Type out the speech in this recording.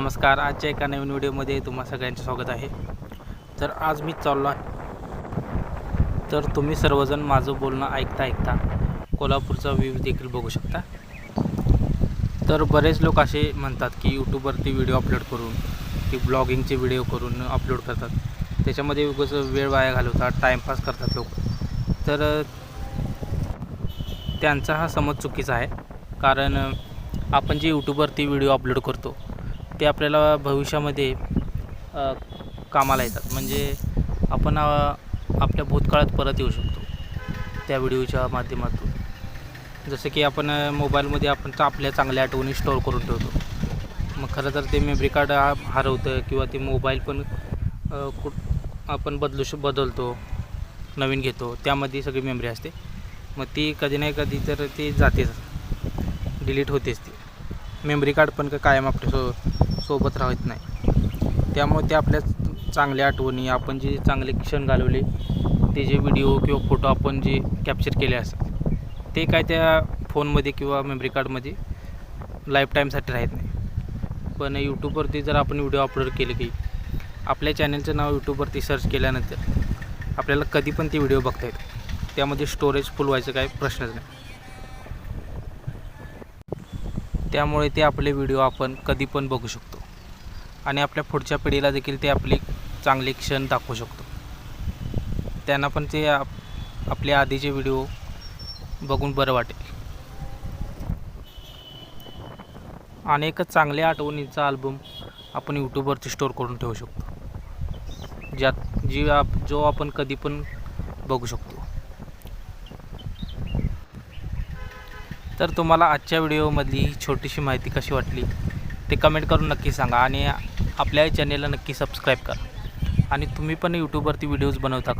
नमस्कार आजच्या एका नवीन व्हिडिओमध्ये तुम्हा सगळ्यांचे स्वागत आहे. तर आज मी चाललो आहे. तर तुम्ही सर्वजण माझं बोलणं ऐकता ऐकता कोल्हापूरचा व्ह्यू देखील बघू शकता. तर बरेच लोक असे म्हणतात की यूट्यूबवरती व्हिडिओ अपलोड करून की ब्लॉगिंगचे व्हिडिओ करून अपलोड करतात. त्याच्यामध्ये उगाच वेळ वाया घालवतात टाईमपास करतात लोक. तर त्यांचा हा समज चुकीचा आहे. कारण आपण जे यूट्यूबवरती व्हिडिओ अपलोड करतो ते आपल्याला भविष्यामध्ये कामाला येतात. म्हणजे आपण आपल्या भूतकाळात परत येऊ शकतो त्या व्हिडिओच्या माध्यमातून. जसं की आपण मोबाईलमध्ये आपण आपल्या चांगल्या आठवणी स्टोअर करून ठेवतो. मग खरं तर ते मेमरी कार्ड हरवतं किंवा ते मोबाईल पण कुठ आपण बदलू श बदलतो नवीन घेतो त्यामध्ये सगळी मेमरी असते. मग ती कधी नाही कधी तर ती जातेच. डिलीट होतेच ती. मेमरी कार्ड पण कायम आपल्या सो सोबत राहत नाही. त्यामुळे ते आपल्या चांगल्या आठवणी आपण जे चांगले क्षण घालवले ते जे व्हिडिओ किंवा फोटो आपण जे कॅप्चर केले असतात ते काय त्या फोनमध्ये किंवा मेमरी कार्डमध्ये लाईफ टाईमसाठी राहत नाही. पण यूट्यूबवरती जर आपण व्हिडिओ अपलोड केले की आपल्या चॅनलचं नाव यूट्यूबवरती सर्च केल्यानंतर आपल्याला कधी पण ते व्हिडिओ बघता येतात त्यामध्ये स्टोरेज फुल व्हायचं काय प्रश्नच नाही. त्यामुळे ते आपले व्हिडिओ आपण कधी पण बघू शकतो. आणि आपल्या पुढच्या पिढीला देखील ते आपले चांगले क्षण दाखवू शकतो. त्यांना पण ते आप आपले आधीचे व्हिडिओ बघून बरं वाटेल. अनेक चांगल्या आठवणींचा अल्बम आपण यूट्यूबवरती स्टोअर करून ठेवू शकतो. ज्यात जी आप जो आपण कधी पण बघू शकतो. तर तुम्हाला आजच्या व्हिडिओमधली ही छोटीशी माहिती कशी वाटली ते कमेंट करून नक्की सांगा आणि आपल्या चॅनेलला नक्की सबस्क्राईब करा. आणि तुम्ही पण यूट्यूबवरती व्हिडिओज बनवता का?